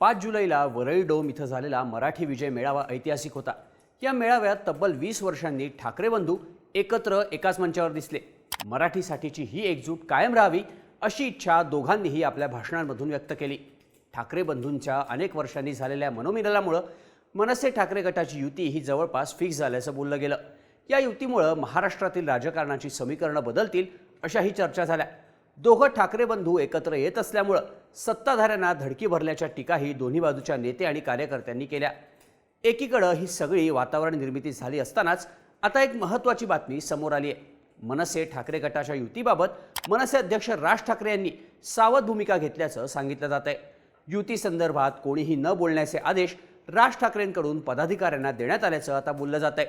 पाच जुलैला वरळी डोम इथं झालेला मराठी विजय मेळावा ऐतिहासिक होता. या मेळाव्यात तब्बल वीस वर्षांनी ठाकरे बंधू एकत्र एकाच मंचावर दिसले. मराठीसाठीची ही एकजूट कायम राहावी अशी इच्छा दोघांनीही आपल्या भाषणांमधून व्यक्त केली. ठाकरे बंधूंच्या अनेक वर्षांनी झालेल्या मनोमिलनामुळं मनसे ठाकरे गटाची युती ही जवळपास फिक्स झाल्याचं बोललं गेलं. या युतीमुळं महाराष्ट्रातील राजकारणाची समीकरणं बदलतील अशाही चर्चा झाल्या. दोघं ठाकरे बंधू एकत्र येत असल्यामुळं सत्ताधाऱ्यांना धडकी भरल्याच्या टीकाही दोन्ही बाजूच्या नेते आणि कार्यकर्त्यांनी केल्या. एकीकडं ही सगळी वातावरण निर्मिती झाली असतानाच आता एक महत्त्वाची बातमी समोर आली आहे मनसे ठाकरे गटाच्या युतीबाबत मनसे अध्यक्ष राज ठाकरे यांनी सावध भूमिका घेतल्याचं सांगितलं जात आहे युती संदर्भात कोणीही न बोलण्याचे आदेश राज ठाकरेंकडून पदाधिकाऱ्यांना देण्यात आल्याचं आता बोललं जात आहे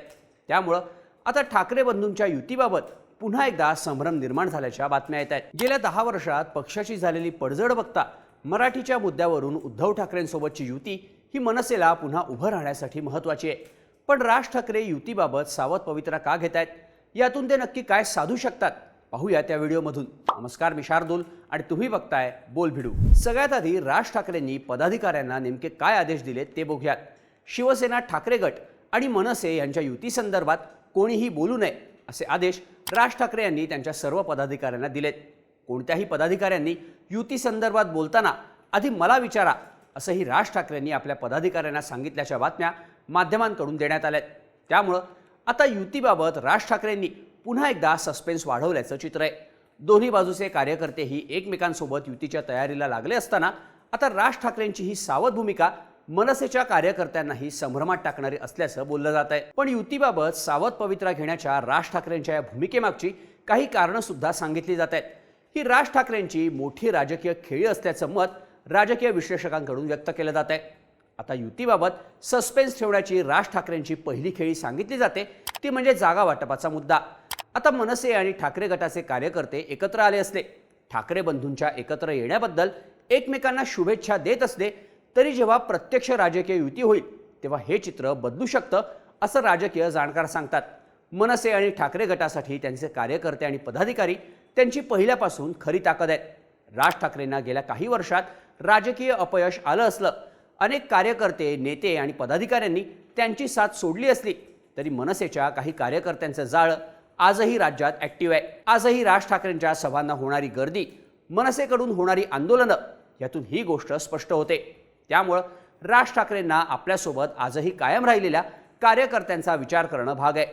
त्यामुळं आता ठाकरे बंधूंच्या युतीबाबत पुन्हा एकदा संभ्रम निर्माण झाल्याच्या बातम्या येत आहेत. गेल्या दहा वर्षात पक्षाची झालेली पडझड बघता मराठीच्या मुद्द्यावरून उद्धव ठाकरेंसोबतची युती ही मनसेला पुन्हा उभं राहण्यासाठी महत्त्वाची आहे. पण राज ठाकरे युतीबाबत सावध पवित्रा का घेत आहेत? यातून ते नक्की काय साधू शकतात? पाहूया त्या व्हिडिओमधून. नमस्कार मी शार्दूल आणि तुम्ही बघताय बोल भिडू. सगळ्यात आधी राज ठाकरेंनी पदाधिकाऱ्यांना नेमके काय आदेश दिले ते बघूयात. शिवसेना ठाकरे गट आणि मनसे यांच्या युती संदर्भात कोणीही बोलू नये. असे आदेश राज ठाकरे यांनी त्यांच्या सर्व पदाधिकाऱ्यांना दिलेत. कोणत्याही पदाधिकाऱ्यांनी युती संदर्भात बोलताना आधी मला विचारा असंही राज ठाकरेंनी आपल्या पदाधिकाऱ्यांना सांगितल्याच्या बातम्या माध्यमांकडून देण्यात आल्या त्यामुळं आता युतीबाबत राज ठाकरेंनी पुन्हा एकदा सस्पेन्स वाढवल्याचं चित्र आहे. दोन्ही बाजूचे कार्यकर्तेही एकमेकांसोबत युतीच्या तयारीला लागले असताना आता राज ठाकरेंची ही सावध भूमिका मनसेच्या कार्यकर्त्यांनाही संभ्रमात टाकणारी असल्याचं बोललं जात आहे. पण युतीबाबत सावध पवित्रा घेण्याच्या राज ठाकरेंच्या या भूमिकेमागची काही कारणं सुद्धा सांगितली जात आहेत. ही राज ठाकरेंची मोठी राजकीय खेळी असल्याचं मत राजकीय विश्लेषकांकडून व्यक्त केलं जात आहे. आता युतीबाबत सस्पेन्स ठेवण्याची राज ठाकरेंची पहिली खेळी सांगितली जाते ती म्हणजे जागा वाटपाचा मुद्दा. आता मनसे आणि ठाकरे गटाचे कार्यकर्ते एकत्र आले असले. ठाकरे बंधूंच्या एकत्र येण्याबद्दल एकमेकांना शुभेच्छा देत असले तरी जेव्हा प्रत्यक्ष राजकीय युती होईल तेव्हा हे चित्र बदलू शकतं असं राजकीय जाणकार सांगतात. मनसे आणि ठाकरे गटासाठी त्यांचे कार्यकर्ते आणि पदाधिकारी त्यांची पहिल्यापासून खरी ताकद आहे राज ठाकरेंना गेल्या काही वर्षात राजकीय अपयश आलं असलं. अनेक कार्यकर्ते नेते आणि पदाधिकाऱ्यांनी त्यांची साथ सोडली असली तरी मनसेच्या काही कार्यकर्त्यांचं जाळं आजही राज्यात ॲक्टिव्ह आहे. आजही राज ठाकरेंच्या सभांना होणारी गर्दी मनसेकडून होणारी आंदोलनं यातून ही गोष्ट स्पष्ट होते. त्यामुळं राज ठाकरेंना आपल्यासोबत आजही कायम राहिलेल्या कार्यकर्त्यांचा विचार करणं भाग आहे.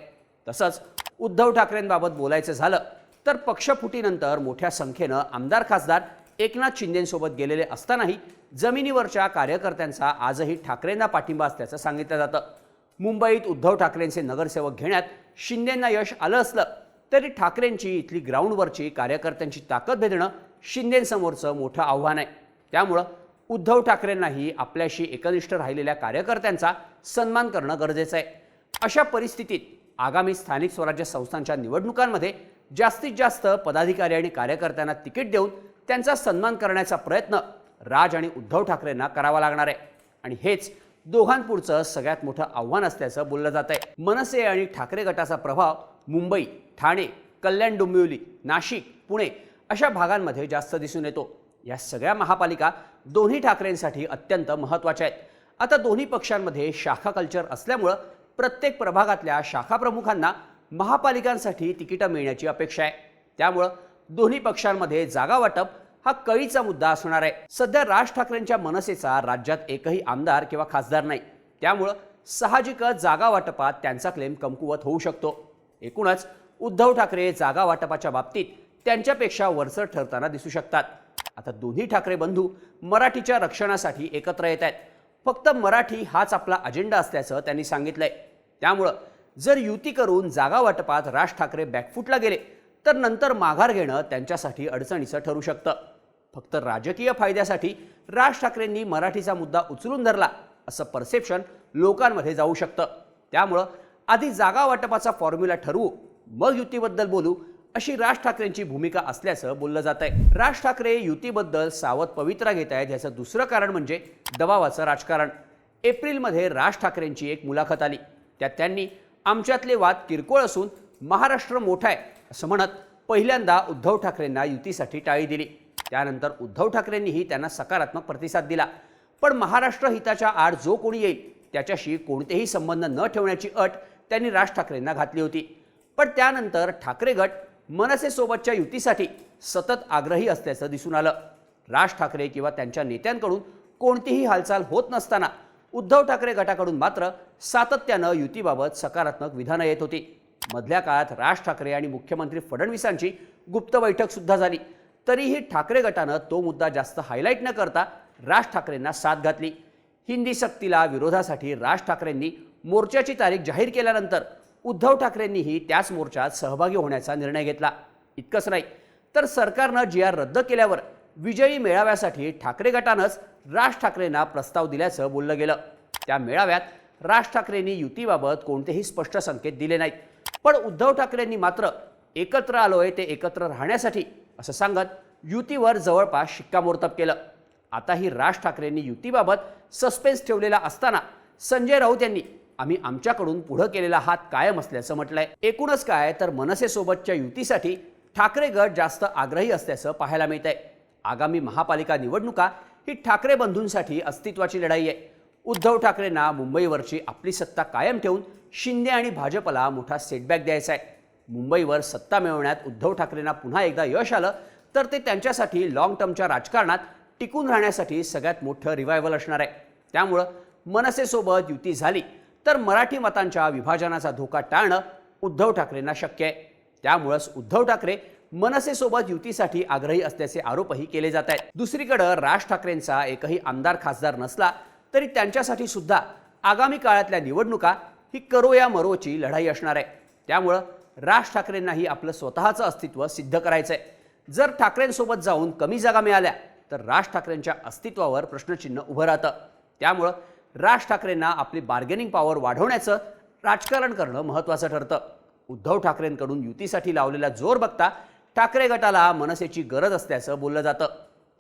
तसंच उद्धव ठाकरेंबाबत बोलायचं झालं तर पक्षफुटीनंतर मोठ्या संख्येनं आमदार खासदार एकनाथ शिंदेंसोबत गेलेले असतानाही जमिनीवरच्या कार्यकर्त्यांचा आजही ठाकरेंना पाठिंबा असल्याचं सांगितलं जातं. मुंबईत उद्धव ठाकरेंचे नगरसेवक घेण्यात शिंदेंना यश आलं असलं तरी ठाकरेंची इथली ग्राउंडवरची कार्यकर्त्यांची ताकद भेदणं शिंदेंसमोरचं मोठं आव्हान आहे. त्यामुळं उद्धव ठाकरेंनाही आपल्याशी एकनिष्ठ राहिलेल्या कार्यकर्त्यांचा सन्मान करणं गरजेचं आहे. अशा परिस्थितीत आगामी स्थानिक स्वराज्य संस्थांच्या निवडणुकांमध्ये जास्तीत जास्त पदाधिकारी आणि कार्यकर्त्यांना तिकीट देऊन त्यांचा सन्मान करण्याचा प्रयत्न राज आणि उद्धव ठाकरेंना करावा लागणार आहे. आणि हेच दोघांपुढचं सगळ्यात मोठं आव्हान असल्याचं बोललं जात आहे. मनसे आणि ठाकरे गटाचा प्रभाव मुंबई ठाणे कल्याण डोंबिवली नाशिक पुणे अशा भागांमध्ये जास्त दिसून येतो. या सगळ्या महापालिका दोन्ही ठाकरेंसाठी अत्यंत महत्त्वाच्या आहेत. आता दोन्ही पक्षांमध्ये शाखा कल्चर असल्यामुळं प्रत्येक प्रभागातल्या शाखा प्रमुखांना महापालिकांसाठी तिकीटं मिळण्याची अपेक्षा आहे. त्यामुळं दोन्ही पक्षांमध्ये जागा वाटप हा कळीचा मुद्दा असणार आहे. सध्या राज ठाकरेंच्या मनसेचा राज्यात एकही आमदार किंवा खासदार नाही. त्यामुळं साहजिकच जागा वाटपात त्यांचा क्लेम कमकुवत होऊ शकतो. एकूणच उद्धव ठाकरे जागा वाटपाच्या बाबतीत त्यांच्यापेक्षा वरचढ ठरताना दिसू शकतात. आता दोन्ही ठाकरे बंधू मराठीच्या रक्षणासाठी एकत्र येत आहेत. फक्त मराठी हाच आपला अजेंडा असल्याचं त्यांनी सांगितलंय. त्यामुळं जर युती करून जागा वाटपात राज ठाकरे बॅकफुटला गेले तर नंतर माघार घेणं त्यांच्यासाठी अडचणीचं ठरू शकतं. फक्त राजकीय फायद्यासाठी राज ठाकरेंनी मराठीचा मुद्दा उचलून धरला असं परसेप्शन लोकांमध्ये जाऊ शकतं. त्यामुळं आधी जागा वाटपाचा फॉर्म्युला ठरवू मग युतीबद्दल बोलू अशी राज ठाकरेंची भूमिका असल्याचं बोललं जात आहे राज ठाकरे युतीबद्दल सावध पवित्रा घेत आहेत याचं दुसरं कारण म्हणजे दबावाचं राजकारण. एप्रिलमध्ये राज ठाकरेंची एक मुलाखत आली. त्यात त्यांनी आमच्यातले वाद किरकोळ असून महाराष्ट्र मोठा आहे असं म्हणत पहिल्यांदा उद्धव ठाकरेंना युतीसाठी टाळी दिली. त्यानंतर उद्धव ठाकरेंनीही त्यांना सकारात्मक प्रतिसाद दिला. पण महाराष्ट्र हिताच्या आड जो कोणी येईल त्याच्याशी कोणतेही संबंध न ठेवण्याची अट त्यांनी राज ठाकरेंना घातली होती. पण त्यानंतर ठाकरे गट मनसेसोबतच्या युतीसाठी सतत आग्रही असल्याचं दिसून आलं. राज ठाकरे किंवा त्यांच्या नेत्यांकडून कोणतीही हालचाल होत नसताना उद्धव ठाकरे गटाकडून मात्र सातत्यानं युतीबाबत सकारात्मक विधानं येत होती. मधल्या काळात राज ठाकरे आणि मुख्यमंत्री फडणवीसांची गुप्त बैठक सुद्धा झाली. तरीही ठाकरे गटानं तो मुद्दा जास्त हायलाईट न करता राज ठाकरेंना साथ घातली. हिंदी सक्तीला विरोधासाठी राज ठाकरेंनी मोर्चाची तारीख जाहीर केल्यानंतर उद्धव ठाकरेंनीही त्याच मोर्चात सहभागी होण्याचा निर्णय घेतला. इतकंच नाही तर सरकारनं जी आर रद्द केल्यावर विजयी मेळाव्यासाठी ठाकरे गटानंच राज ठाकरेंना प्रस्ताव दिल्याचं बोललं गेलं. त्या मेळाव्यात राज ठाकरेंनी युतीबाबत कोणतेही स्पष्ट संकेत दिले नाहीत. पण उद्धव ठाकरेंनी मात्र एकत्र आलोय ते एकत्र राहण्यासाठी असं सांगत युतीवर जवळपास शिक्कामोर्तब केलं. आताही राज ठाकरेंनी युतीबाबत सस्पेन्स ठेवलेला असताना संजय राऊत यांनी आम्ही आमच्याकडून पुढं केलेला हात कायम असल्याचं म्हटलंय. एकूणच काय तर मनसेसोबतच्या युतीसाठी ठाकरे गट जास्त आग्रही असल्याचं पाहायला मिळत आहे आगामी महापालिका निवडणुका ही ठाकरे बंधूंसाठी अस्तित्वाची लढाई आहे. उद्धव ठाकरेंना मुंबईवरची आपली सत्ता कायम ठेवून शिंदे आणि भाजपला मोठा सेटबॅक द्यायचा आहे. मुंबईवर सत्ता मिळवण्यात उद्धव ठाकरेंना पुन्हा एकदा यश आलं तर ते त्यांच्यासाठी लॉंग टर्मच्या राजकारणात टिकून राहण्यासाठी सगळ्यात मोठं रिवायवल असणार आहे. त्यामुळं मनसेसोबत युती झाली तर मराठी मतांच्या विभाजनाचा धोका टाळणं उद्धव ठाकरेंना शक्य आहे. त्यामुळंच उद्धव ठाकरे मनसेसोबत युतीसाठी आग्रही असल्याचे आरोपही केले जात आहेत. दुसरीकडं राज ठाकरेंचा एकही आमदार खासदार नसला तरी त्यांच्यासाठी सुद्धा आगामी काळातल्या निवडणुका ही करो या मरोची लढाई असणार आहे. त्यामुळं राज ठाकरेंनाही आपलं स्वतःचं अस्तित्व सिद्ध करायचं आहे जर ठाकरेंसोबत जाऊन कमी जागा मिळाल्या तर राज ठाकरेंच्या अस्तित्वावर प्रश्नचिन्ह उभं राहतं. त्यामुळं राज ठाकरेंना आपली बार्गेनिंग पॉवर वाढवण्याचं राजकारण करणं महत्त्वाचं ठरतं. उद्धव ठाकरेंकडून युतीसाठी लावलेला जोर बघता ठाकरे गटाला मनसेची गरज असल्याचं बोललं जातं.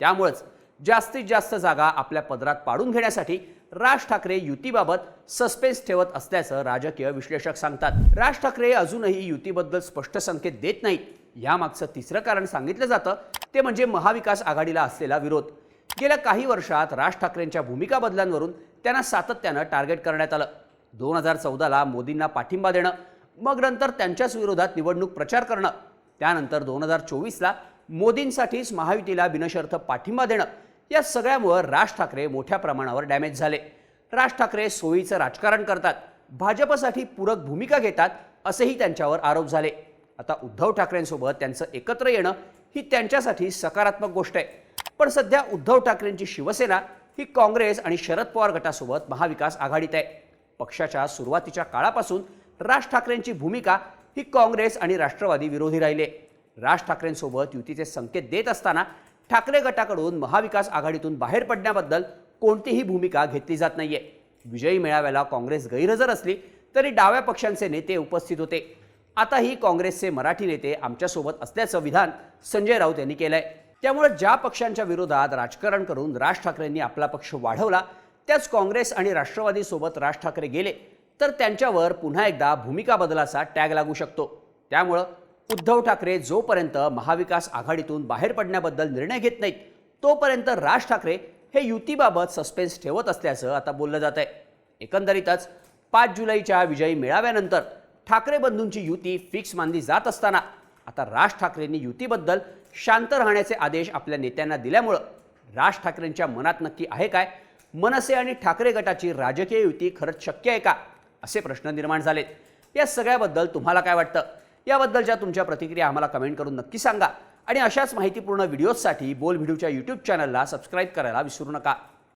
त्यामुळंच जास्तीत जास्त जागा आपल्या पदरात पाडून घेण्यासाठी राज ठाकरे युतीबाबत सस्पेन्स ठेवत असल्याचं राजकीय विश्लेषक सांगतात. राज ठाकरे अजूनही युतीबद्दल स्पष्ट संकेत देत नाहीत. यामागचं तिसरं कारण सांगितलं जातं ते म्हणजे महाविकास आघाडीला असलेला विरोध. गेल्या काही वर्षात राज ठाकरेंच्या भूमिका बदलांवरून त्यांना सातत्यानं टार्गेट करण्यात आलं. दोन हजार चौदाला मोदींना पाठिंबा देणं मग नंतर त्यांच्याच विरोधात निवडणूक प्रचार करणं त्यानंतर दोन हजार चोवीसला मोदींसाठीच महायुतीला बिनशर्त पाठिंबा देणं या सगळ्यामुळं राज ठाकरे मोठ्या प्रमाणावर डॅमेज झाले. राज ठाकरे सोयीचं राजकारण करतात भाजपसाठी पूरक भूमिका घेतात असेही त्यांच्यावर आरोप झाले. आता उद्धव ठाकरेंसोबत त्यांचं एकत्र येणं ही त्यांच्यासाठी सकारात्मक गोष्ट आहे. पण सध्या उद्धव ठाकरेंची शिवसेना ही काँग्रेस आणि शरद पवार गटासोबत महाविकास आघाडीत आहे. पक्षाच्या सुरुवातीच्या काळापासून राज ठाकरेंची भूमिका ही काँग्रेस आणि राष्ट्रवादी विरोधी राहिले. राज ठाकरेंसोबत युतीचे संकेत देत असताना ठाकरे गटाकडून महाविकास आघाडीतून बाहेर पडण्याबद्दल कोणतीही भूमिका घेतली जात नाहीये. विजयी मेळाव्याला काँग्रेस गैरहजर असली तरी डाव्या पक्षांचे नेते उपस्थित होते. आताही काँग्रेसचे मराठी नेते आमच्यासोबत असल्याचं विधान संजय राऊत यांनी केलं आहे त्यामुळे ज्या पक्षांच्या विरोधात राजकारण करून राज ठाकरेंनी आपला पक्ष वाढवला त्याच काँग्रेस आणि राष्ट्रवादीसोबत राज ठाकरे गेले तर त्यांच्यावर पुन्हा एकदा भूमिका बदलाचा टॅग लागू शकतो. त्यामुळं उद्धव ठाकरे जोपर्यंत महाविकास आघाडीतून बाहेर पडण्याबद्दल निर्णय घेत नाहीत तोपर्यंत राज ठाकरे हे युतीबाबत सस्पेन्स ठेवत असल्याचं आता बोललं जात आहे. एकंदरीतच पाच जुलैच्या विजयी मेळाव्यानंतर ठाकरे बंधूंची युती फिक्स मानली जात असताना आता राज ठाकरेंनी युतीबद्दल शांत राहण्याचे आदेश आपल्या नेत्यांना दिल्यामुळं राज ठाकरेंच्या मनात नक्की आहे काय? मनसे आणि ठाकरे गटाची राजकीय युती खरंच शक्य आहे का? असे प्रश्न निर्माण झालेत. या सगळ्याबद्दल तुम्हाला काय वाटतं? याबद्दलच्या तुमच्या प्रतिक्रिया आम्हाला कमेंट करून नक्की सांगा. आणि अशाच माहितीपूर्ण व्हिडिओजसाठी बोल व्हिडिओच्या यूट्यूब चॅनलला सबस्क्राईब करायला विसरू नका.